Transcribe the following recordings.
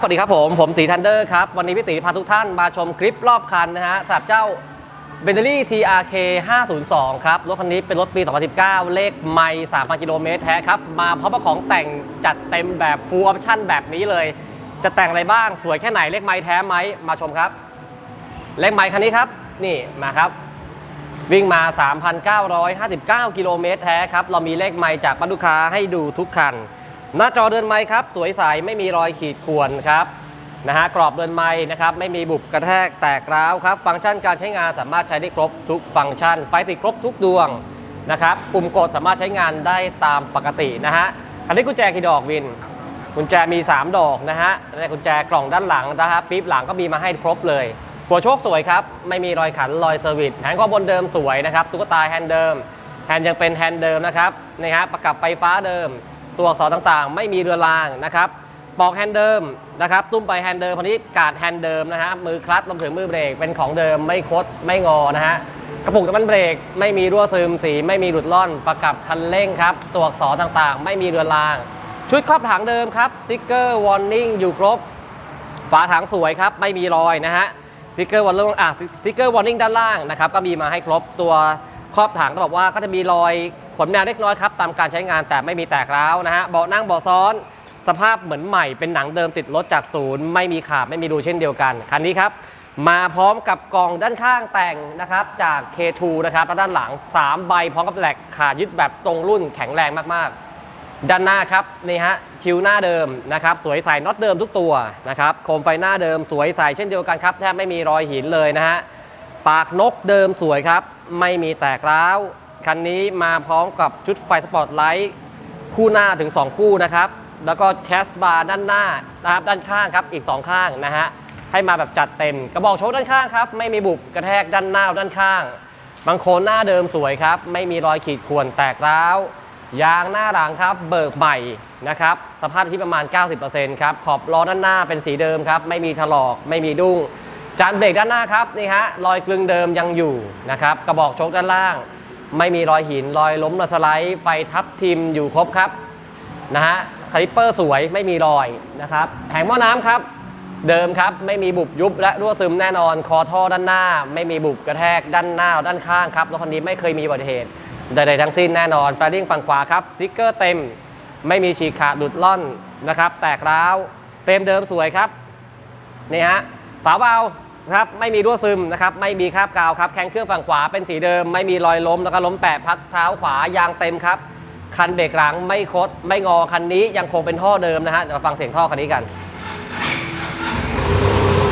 สวัสดีครับผม ผมตีทันเดอร์ครับ วันนี้พี่ตีพาทุกท่านมาชมคลิปรอบคันนะฮะสำหรับเจ้า b e n t l e y TRK 502 ครับ รถคันนี้เป็นรถปี 2019 เลขไม่3,000 กิโลเมตรแท้ครับ มาพร้อมกับของแต่งจัดเต็มแบบ full option แบบนี้เลย จะแต่งอะไรบ้างสวยแค่ไหนเลขไม้แท้ไหมมาชมครับ เลขไม้คันนี้ครับ นี่มาครับ วิ่งมา 3,959 กิโลเมตรแท้ครับเรามีเลขไมล์จากบรรลูกค้าให้ดูทุกคัน หน้าจอเดินไมล์ครับ สวยใสไม่มีรอยขีดข่วนครับนะฮะกรอบเดินไมล์นะครับไม่มีบุบกระแทกแตกร้าวครับ ฟังก์ชันการใช้งานสามารถใช้ได้ครบทุกฟังก์ชัน ไฟติดครบทุกดวงนะครับปุ่มกดสามารถใช้งานได้ตามปกตินะฮะคันนี้กุญแจกี่ดอกวินกุญแจมี 3 ดอกนะฮะและกุญแจกล่องด้านหลังนะฮะปี๊บหลังก็มีมาให้ครบเลยหัวโชคสวยครับ ไม่มีรอยขันรอยเซอร์วิสแฮนด์ข้อบนเดิมสวยนะครับตุ๊กตาแฮนด์เดิมแฮนด์ยังเป็นแฮนด์เดิมนะครับนี่ฮะประกับไฟฟ้าเดิม ตัวอักษรต่างๆ ไม่มีเรือนรางนะครับปอกแฮนด์เดิมนะครับตุ้มไปแฮนด์เดิมคันนี้กาดแฮนด์เดิมนะฮะมือคลัตช์รวมถึงมือเบรกเป็นของเดิมไม่คดไม่งอนะฮะกระปุกน้ำมันเบรกไม่มีรั่วซึมสี ไม่มีหลุดล่อนประกับคันเร่งครับตัวอักษรต่างๆ ไม่มีเรือนราง ชุดครอบถังเดิมครับสติ๊กเกอร์วอร์นิ่งอยู่ครบ ฝาถังสวยครับไม่มีรอยนะฮะสติ๊กเกอร์วอร์นิ่งอะสติ๊กเกอร์วอร์นิ่งด้านล่างนะครับก็มีมาให้ครบตัวครอบถังก็บอกว่าก็จะมีรอย ขนแมวเล็กน้อยครับตามการใช้งานแต่ไม่มีแตกร้าวนะฮะเบาะนั่งเบาะซ้อน สภาพเหมือนใหม่เป็นหนังเดิมติดรถจากศูนย์ไม่มีขาดไม่มีรูเช่นเดียวกันคันนี้ครับมาพร้อมกับกล่องด้านข้างแต่งนะครับจาก K2 นะครับและด้านหลัง 3 ใบพร้อมกับแหลกขายึดแบบตรงรุ่นแข็งแรงมากๆ ด้านหน้าครับนี่ฮะชิวหน้าเดิมนะครับสวยใสน็อตเดิมทุกตัวนะครับโคมไฟหน้าเดิมสวยใสเช่นเดียวกันครับแทบไม่มีรอยหินเลยนะฮะปากนกเดิมสวยครับ ไม่มีแตกร้าว คันนี้มาพร้อมกับชุดไฟสปอร์ตไลท์คู่หน้าถึง 2 คู่นะครับ แล้วก็แคสบาร์ด้านหน้านะครับด้านข้างครับอีก 2 ข้างนะฮะให้มาแบบจัดเต็ม กระบอกโชว์ด้านข้างครับไม่มีบุบกระแทกด้านหน้าด้านข้าง บางโคนหน้าเดิมสวยครับ ไม่มีรอยขีดข่วนแตกร้าว ยางหน้าหลังครับ เบิกใหม่นะครับสภาพที่ประมาณ 90%ครับขอบล้อด้านหน้าเป็นสีเดิมครับไม่มีถลอกไม่มีดุ้งจานเบรกด้านหน้าครับนี่ฮะรอยกลึงเดิมยังอยู่นะครับกระบอกโชคด้านล่าง ไม่มีรอยหินรอยล้มระสไลด์ไฟทับทิมอยู่ครบครับนะฮะคลิปเปอร์สวยไม่มีรอยนะครับแผงหม้อน้ำครับเดิมครับไม่มีบุบยุบและรั่วซึมแน่นอน คอท่อด้านหน้า ไม่มีบุบกระแทกด้านหน้าด้านข้างครับรถคันนี้ไม่เคยมีอุบัติเหตุใดๆทั้งสิ้นแน่นอนแฟลิ่งฝั่งขวาครับสติ๊กเกอร์เต็ม ไม่มีฉีกขาดหลุดล่อนนะครับ แตกร้าวเฟรมเดิมสวยครับนี่ฮะฝาเบา ครับไม่มีรั่วซึมนะครับไม่มีคราบกาวครับแข้งเครื่องฝั่งขวาเป็นสีเดิม ไม่มีรอยล้มแล้วก็ล้มแปะพักเท้าขวายางเต็มครับ คันเบรกหลังไม่คดไม่งอคันนี้ยังคงเป็นท่อเดิมนะฮะเดี๋ยวมาฟังเสียงท่อคันนี้กัน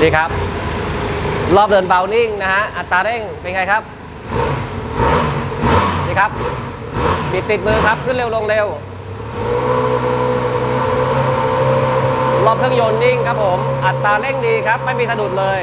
ดีครับ รอบเดินเบานิ่งนะฮะอัตราเร่งเป็นไงครับดีครับบิดติดมือครับขึ้นเร็วลงเร็ว รอบเครื่องยนต์นิ่งครับผม อัตราเร่งดีครับ ไม่มีสะดุดเลย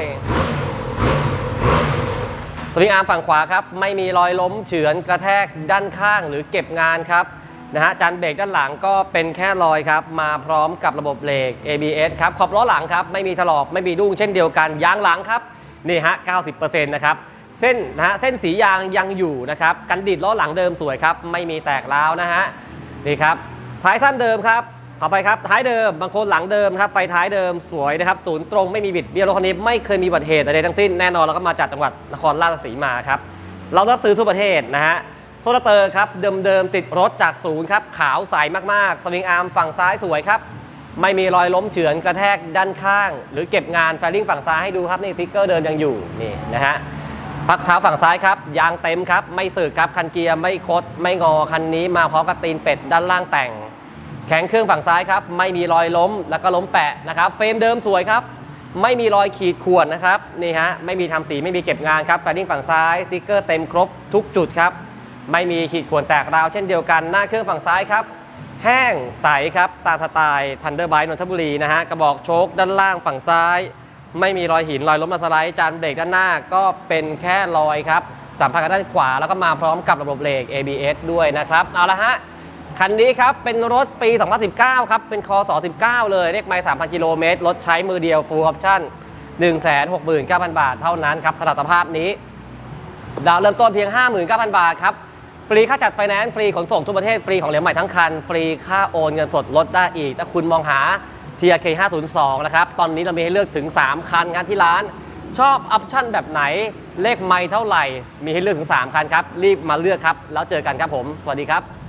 สวิงอาร์มฝั่งขวาครับไม่มีรอยล้มเฉือนกระแทกด้านข้างหรือเก็บงานครับนะฮะจานเบรกด้านหลังก็เป็นแค่รอยครับ มาพร้อมกับระบบเบรก ABS ครับขอบล้อหลังครับ ไม่มีถลอกไม่มีดุ้งเช่นเดียวกันยางหลังครับ นี่ฮะ 90%นะครับ เส้นนะฮะเส้นสียางยังอยู่นะครับ กันดิดล้อหลังเดิมสวยครับ ไม่มีแตกร้าวนะฮะนี่ครับท้ายสั้นเดิมครับ ขอไปครับท้ายเดิมบางคนหลังเดิมครับไฟท้ายเดิมสวยนะครับศูนย์ตรงไม่มีบิดเบี้ยวรถคันนี้ไม่เคยมีอุบัติเหตุใดๆทั้งสิ้นแน่นอนแล้วก็มาจากจังหวัดนครราชสีมาครับเรารับซื้อทั่วประเทศนะฮะโซลาเตอร์ครับเดิมๆติดรถจากศูนย์ครับขาวใสมากๆสวิงอาร์มฝั่งซ้ายสวยครับไม่มีรอยล้มเฉือนกระแทกด้านข้าง หรือเก็บงานแฟลิ่งฝั่งซ้ายให้ดูครับนี่สติ๊กเกอร์เดินยังอยู่นี่นะฮะพักเท้าฝั่งซ้ายครับยางเต็มครับไม่สึกครับคันเกียร์ไม่คดไม่งอคันนี้มาพร้อมกับตีนเป็ดด้านล่างแต่ง แข็งเครื่องฝั่งซ้ายครับ ไม่มีรอยล้มแล้วก็ล้มแปะนะครับ เฟรมเดิมสวยครับ ไม่มีรอยขีดข่วนนะครับนี่ฮะไม่มีทำสีไม่มีเก็บงานครับแฟลิ่งฝั่งซ้ายสติ๊กเกอร์เต็มครบทุกจุดครับ ไม่มีขีดข่วนแตกราวเช่นเดียวกันหน้าเครื่องฝั่งซ้ายครับ แห้งใสครับตามสไตล์ทันเดอร์ไบนนทบุรีนะฮะกระบอกโชคด้านล่างฝั่งซ้าย ไม่มีรอยหินรอยล้มมาสไลด์จานเบรกด้านหน้าก็เป็นแค่รอยครับสัมผัสกับด้านขวาแล้วก็มาพร้อมกับระบบเบรก ABS ด้วยนะครับเอาละฮะ คันนี้ครับเป็นรถปี 2019 ครับ เป็นคอ219 เลยเลขไมล์3,000 กิโลเมตร รถใช้มือเดียว full option 169,000 บาทเท่านั้นครับสำหรับสภาพนี้ ดาวเริ่มต้นเพียง 59,000 บาทครับ ฟรีค่าจัดไฟแนนซ์ฟรีขนส่งทั่วประเทศ ฟรีของเหลวใหม่ทั้งคัน ฟรีค่าโอนเงินสดลดได้อีก ถ้าคุณมองหา TRK 502 นะครับ ตอนนี้เรามีให้เลือกถึง 3 คันงานที่ร้าน ชอบออปชั่นแบบไหน เลขไม่เท่าไหร่ มีให้เลือกถึง 3 คันครับ รีบมาเลือกครับ แล้วเจอกันครับผม สวัสดีครับ